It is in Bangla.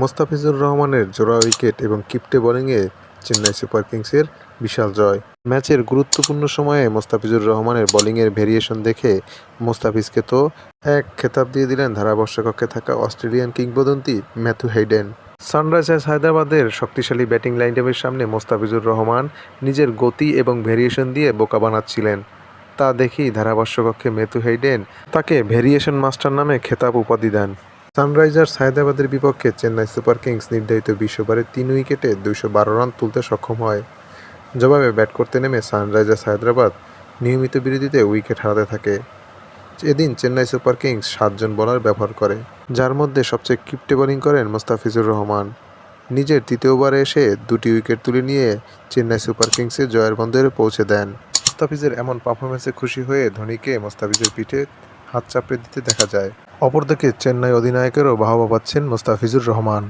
মোস্তাফিজুর রহমানের জোড়া উইকেট এবং কিপ্টে বোলিংয়ে চেন্নাই সুপার কিংসের বিশাল জয়। ম্যাচের গুরুত্বপূর্ণ সময়ে মোস্তাফিজুর রহমানের বোলিংয়ের ভেরিয়েশন দেখে মোস্তাফিজকে তো এক খেতাব দিয়ে দিলেন ধারাবর্ষকক্ষে থাকা অস্ট্রেলিয়ান কিংবদন্তি ম্যাথু হেইডেন। সানরাইজার্স হায়দ্রাবাদের শক্তিশালী ব্যাটিং লাইনআপের সামনে মোস্তাফিজুর রহমান নিজের গতি এবং ভেরিয়েশন দিয়ে বোকা বানাচ্ছিলেন। তা দেখেই ধারাভাষ্যকক্ষে মেথু হেইডেন তাকে ভেরিয়েশন মাস্টার নামে খেতাব উপাধি দেন। সানরাইজার্স হায়দ্রাবাদের বিপক্ষে চেন্নাই সুপার কিংস নির্ধারিত বিশ ওভারে তিন উইকেটে দুইশো বারো রান তুলতে সক্ষম হয়। জবাবে ব্যাট করতে নেমে সানরাইজার্স হায়দ্রাবাদ নিয়মিত বিরতিতে উইকেট হারাতে থাকে। এদিন চেন্নাই সুপার কিংস সাতজন বোলার ব্যবহার করে, যার মধ্যে সবচেয়ে কিপ্টে বোলিং করেন মোস্তাফিজুর রহমান। নিজের তৃতীয় ওভারে এসে দুটি উইকেট তুলে নিয়ে চেন্নাই সুপার কিংসে জয়ের বন্দরে পৌঁছে দেন। মোস্তাফিজের এমন পারফরমেন্সে খুশি হয়ে ধোনিকে মোস্তাফিজের পিঠে হাত চাপড়ে দিতে দেখা যায়। অপরদিকে চেন্নাই অধিনায়কেরও বাহবা পাচ্ছেন মোস্তাফিজুর রহমান।